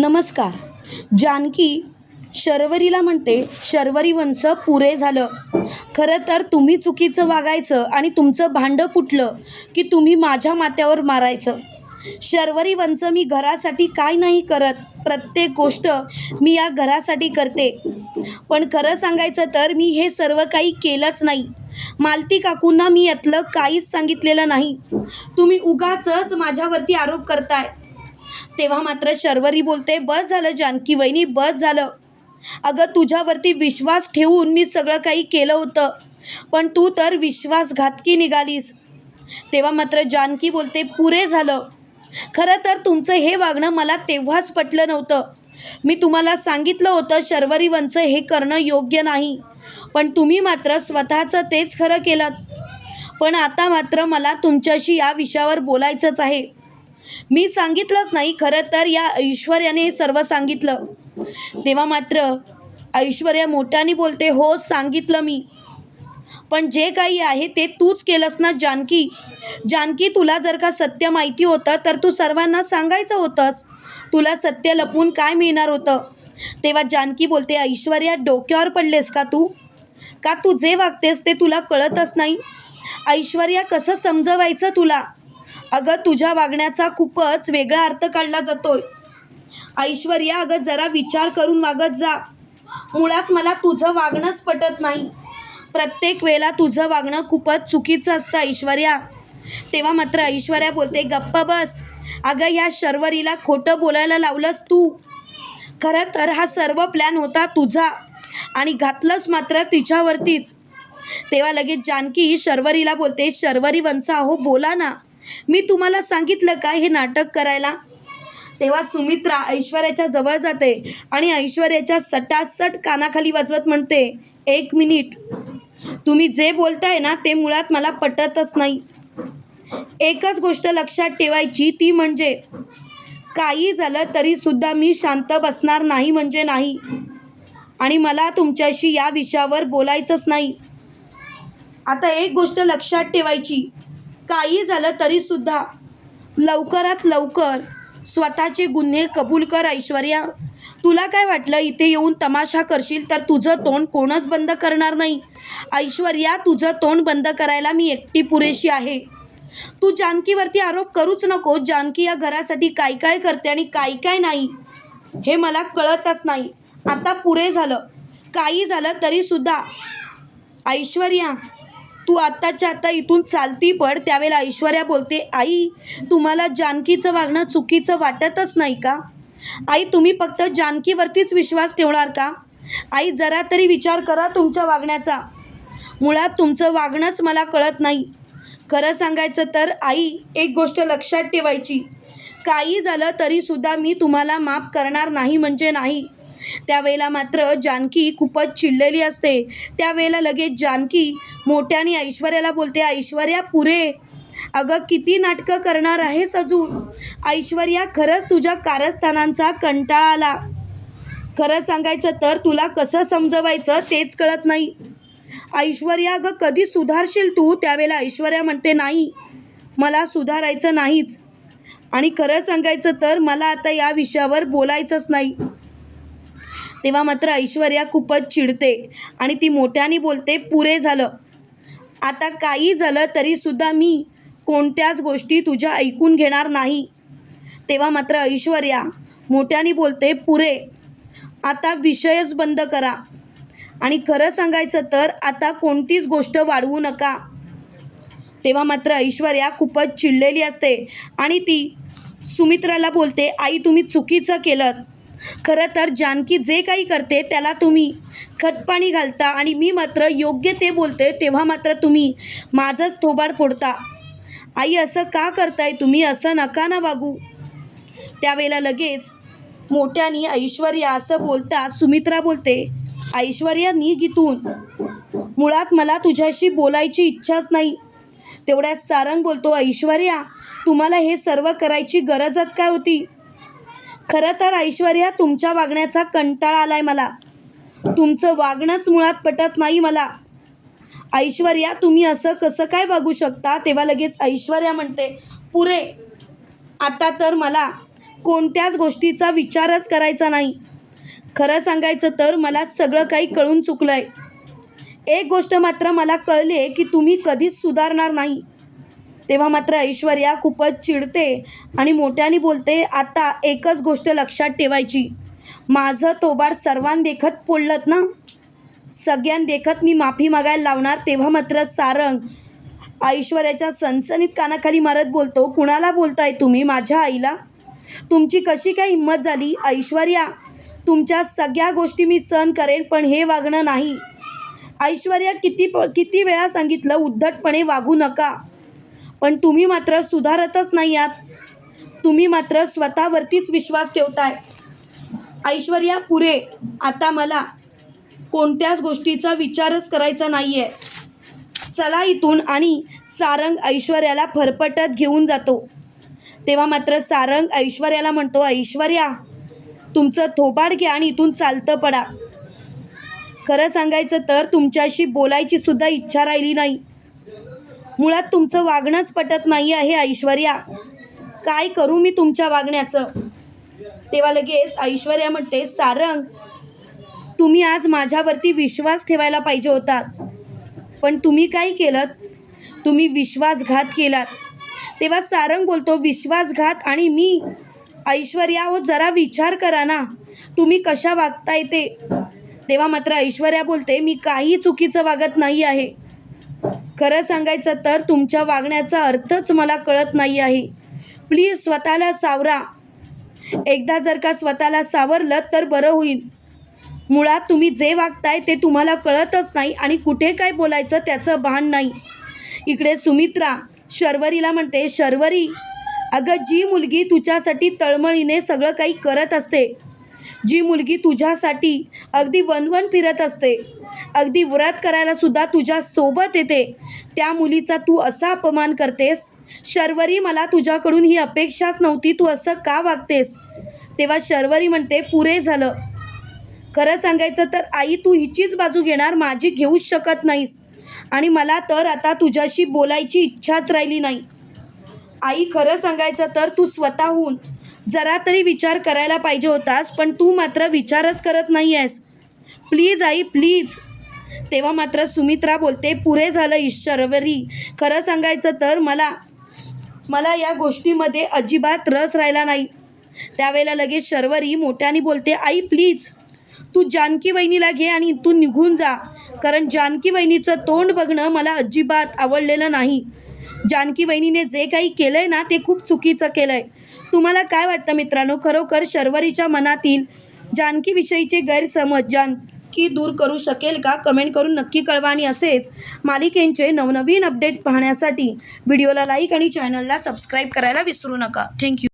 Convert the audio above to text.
नमस्कार. जानकी शर्वरीला म्हणते शर्वरी वंश पुरे झालं. खरं तर तुम्ही चुकीचं वागायचं आणि तुमचं भांडं फुटलं की तुम्ही माझ्या माथ्यावर मारायचं. शर्वरी वंश मी घरासाठी काय नाही करत प्रत्येक गोष्ट मी या घरासाठी करते. पण खरं सांगायचं तर मी हे सर्व काही केलंच नाही. मालती काकूंना मी यातलं काहीच सांगितलेलं नाही. तुम्ही उगाचच माझ्यावरती आरोप करताय. तेव्हा मात्र शर्वरी बोलते बस झालं जानकी वहिनी बस झालं. अगं तुझ्यावरती विश्वास ठेवून मी सगळं काही केलं होतं पण तू तर विश्वासघातकी निघालीस? तेव्हा मात्र जानकी बोलते पुरे झालं. खरं तर तुमचं हे वागणं मला तेव्हाच पटलं नव्हतं. मी तुम्हाला सांगितलं होतं शर्वरी हे करणं योग्य नाही पण तुम्ही मात्र स्वतःचं तेच खरं केलं पण आता मात्र मला तुमच्याशी या विषयावर बोलायचंच आहे. मी सांगितलंच नाही खरं तर या ऐश्वर्याने हे सर्व सांगितलं. तेव्हा मात्र ऐश्वर्या मोठ्याने बोलते हो सांगितलं मी. पण जे काही आहे ते तूच केलंस ना जानकी? जानकी तुला जर का सत्य माहिती होतं तर तू सर्वांना सांगायचं होतंस. तुला सत्य लपून काय मिळणार होतं? तेव्हा जानकी बोलते ऐश्वर्या डोक्यावर पडलेस का तू? का तू जे वागतेस ते तुला कळतच नाही? ऐश्वर्या कसं समजवायचं तुला? अगं तुझ्या वागण्याचा खूपच वेगळा अर्थ काढला जातोय. ऐश्वर्या अगं जरा विचार करून वागत जा. मुळात मला तुझं वागणंच पटत नाही. प्रत्येक वेळेला तुझं वागणं खूपच चुकीचं असतं ऐश्वर्या. तेव्हा मात्र ऐश्वर्या बोलते गप्प बस. अगं ह्या शर्वरीला खोटं बोलायला लावलंस तू. खरं तर हा सर्व प्लॅन होता तुझा आणि घातलंच मात्र तिच्यावरतीच. तेव्हा लगेच जानकी शर्वरीला बोलते शर्वरी वंचा हो बोला ना. मी तुम्हाला सांगितलं काय हे नाटक करायला? तेव्हा सुमित्रा ऐश्वर्याच्या जवळ जाते आणि ऐश्वर्याच्या सटासट कानाखाली वाजवत म्हणते एक मिनिट. तुम्ही जे बोलताय ना ते मुळात मला पटतच नाही. एकच गोष्ट लक्षात ठेवायची ती म्हणजे काही झालं तरीसुद्धा मी शांत बसणार नाही म्हणजे नाही. आणि मला तुमच्याशी या विषयावर बोलायचंच नाही. आता एक गोष्ट लक्षात ठेवायची काही झालं तरीसुद्धा लवकरात लवकर स्वतःचे गुन्हे कबूल कर ऐश्वर्या. तुला काय वाटलं? इथे येऊन तमाशा करशील तर तुझं तोंड कोणच बंद करणार नाही. ऐश्वर्या तुझं तोंड बंद करायला मी एकटी पुरेशी आहे. तू जानकीवरती आरोप करूच नको. जानकी या घरासाठी काय काय करते आणि काय काय नाही हे मला कळतच नाही. आता पुरे झालं. काही झालं तरीसुद्धा ऐश्वर्या तू आत्ताच्या आत्ता इथून चालती पड त्यावेळेला ऐश्वर्या बोलते आई तुम्हाला जानकीचं वागणं चुकीचं वाटतच नाही का? आई तुम्ही फक्त जानकीवरतीच विश्वास ठेवणार का? आई जरा तरी विचार करा तुमच्या वागण्याचा. मुळात तुमचं वागणंच मला कळत नाही. खरं सांगायचं तर आई एक गोष्ट लक्षात ठेवायची. काही झालं तरीसुद्धा मी तुम्हाला माफ करणार नाही म्हणजे नाही. त्यावेळेला मात्र जानकी खूपच चिडलेली असते. त्यावेळेला लगेच जानकी मोठ्याने ऐश्वर्याला बोलते ऐश्वर्या पुरे. अगं किती नाटकं करणार आहेस अजून? ऐश्वर्या खरंच तुझ्या कारस्थानांचा कंटाळा आला. खरं सांगायचं तर तुला कसं समजवायचं तेच कळत नाही. ऐश्वर्या अगं कधी सुधारशील तू? त्यावेळेला ऐश्वर्या म्हणते नाही. मला सुधारायचं नाहीच. आणि खरं सांगायचं तर मला आता या विषयावर बोलायचंच नाही. तेव्हा मात्र ऐश्वर्या खूपच चिडते आणि ती मोठ्याने बोलते पुरे झालं. आता काही झालं तरीसुद्धा मी कोणत्याच गोष्टी तुझ्या ऐकून घेणार नाही. तेव्हा मात्र ऐश्वर्या मोठ्याने बोलते पुरे आता विषयच बंद करा. आणि खरं सांगायचं तर आता कोणतीच गोष्ट वाढवू नका. तेव्हा मात्र ऐश्वर्या खूपच चिडलेली असते आणि ती सुमित्राला बोलते आई तुम्ही चुकीचं केलं खरं तर जानकी जे काही करते त्याला तुम्ही खतपाणी घालता आणि मी मात्र योग्य ते बोलते तेव्हा मात्र तुम्ही माझंच थोबाड फोडता. आई असं का करताय तुम्ही? असं नका ना वागू. त्यावेळेला लगेच मोठ्यानी ऐश्वर्या असं बोलता सुमित्रा बोलते ऐश्वर्या नी इथून मुळात मला तुझ्याशी बोलायची इच्छाच नाही. तेवढ्यात सारंग बोलतो ऐश्वर्या तुम्हाला हे सर्व करायची गरजच काय होती? खरं तर ऐश्वर्या तुमच्या वागण्याचा कंटाळा आलाय मला. तुमचं वागणंच मुळात पटत नाही मला. ऐश्वर्या तुम्ही असं कसं काय वागू शकता? तेव्हा लगेच ऐश्वर्या म्हणते पुरे आता तर मला कोणत्याच गोष्टीचा विचारच करायचा नाही. खरं सांगायचं तर मला सगळं काही कळून चुकलं आहे एक गोष्ट मात्र मला कळले की तुम्ही कधीच सुधारणार नाही. तेव्हा मात्र ऐश्वर्या खूपच चिडते आणि मोठ्याने बोलते आता एकच गोष्ट लक्षात ठेवायची. माझं तोबाड सर्वां देखत ना? सगळ्यां देखत मी माफी मागायला लावणार तेव्हा मात्र सारंग ऐश्वर्याच्या सनसनीत कानाखाली मारत बोलतो कुणाला बोलताय तुम्ही? माझ्या आईला? तुमची कशी काय हिंमत झाली? ऐश्वर्या तुमच्या सगळ्या गोष्टी मी सहन करेन पण हे वागणं नाही. ऐश्वर्या किती प किती वेळा सांगितलं उद्धटपणे वागू नका. पण तुम्ही मात्र सुधारतच नाही आहात. तुम्ही मात्र स्वतःवरतीच विश्वास ठेवताय. ऐश्वर्या पुरे आता मला कोणत्याच गोष्टीचा विचारच करायचा नाही आहे चला इथून आणि सारंग ऐश्वर्याला फरफटत घेऊन जातो. तेव्हा मात्र सारंग ऐश्वर्याला म्हणतो ऐश्वर्या तुमचं थोबाड घ्या आणि इथून चालतं पडा. खरं सांगायचं तर तुमच्याशी बोलायची सुद्धा इच्छा राहिली नाही. मुळात तुमचं वागणंच पटत नाही आहे ऐश्वर्या. काय करू मी तुमच्या वागण्याचं? तेव्हा लगेच ऐश्वर्या म्हणते सारंग तुम्ही आज माझ्यावरती विश्वास ठेवायला पाहिजे होता पण तुम्ही काय केलं तुम्ही विश्वासघात केलात. तेव्हा सारंग बोलतो विश्वासघात आणि मी? ऐश्वर्या हो जरा विचार करा ना. तुम्ही कशा वागताय ते? तेव्हा मात्र ऐश्वर्या बोलते मी काही चुकीचं वागत नाही आहे. खरं सांगायचं तर तुमच्या वागण्याचा अर्थच मला कळत नाही आहे. प्लीज स्वतःला सावरा. एकदा जर का स्वतःला सावरलं तर बरं होईल. मुळात तुम्ही जे वागताय ते तुम्हाला कळतच नाही आणि कुठे काय बोलायचं त्याचं भान नाही. इकडे सुमित्रा शर्वरीला म्हणते शर्वरी अगं जी मुलगी तुझ्यासाठी तळमळीने सगळं काही करत असते जी मुलगी तुझ्यासाठी अगदी वनवन फिरत असते अगदी व्रत करायला सुद्धा तुझ्या सोबत येते. त्या मुलीचा तू असा अपमान करतेस? शर्वरी मला तुझ्याकडून ही अपेक्षाच नव्हती तू असं का वागतेस? तेव्हा शर्वरी म्हणते पुरे झालं. खरं सांगायचं तर आई तू हिचीच बाजू घेणार माझी घेऊच शकत नाहीस. आणि मला तर आता तुझ्याशी बोलायची इच्छाच राहिली नाही. आई खरं सांगायचं तर तू स्वतःहून जरा तरी विचार करायला पाहिजे होतास पण तू मात्र विचारच करत नाही आहेस प्लीज आई प्लीज. तेव्हा मात्र सुमित्रा बोलते पुरे झालं ईश्वरवरी. खरं सांगायचं तर मला मला या गोष्टीमध्ये अजिबात रस राहिला नाही. त्यावेळेला लगेच शर्वरी मोठ्याने बोलते आई प्लीज तू जानकी वहिनीला घे आणि तू निघून जा. कारण जानकी वहिनीचं तोंड बघणं मला अजिबात आवडलेलं नाही. जानकी वहिनीने जे काही केलं आहे ना ते खूप चुकीचं केलं आहे तुम्हाला काय वाटतं मित्रांनो? खरोखर शर्वरीच्या मनातील जानकीविषयीचे गैरसमज जान की दूर करू शकेल का? कमेंट करून नक्की कळवा आणि असेच मालिकेंचे नवनवीन अपडेट पाहण्यासाठी व्हिडिओला लाईक आणि चॅनलला सबस्क्राईब करायला विसरू नका. थँक्यू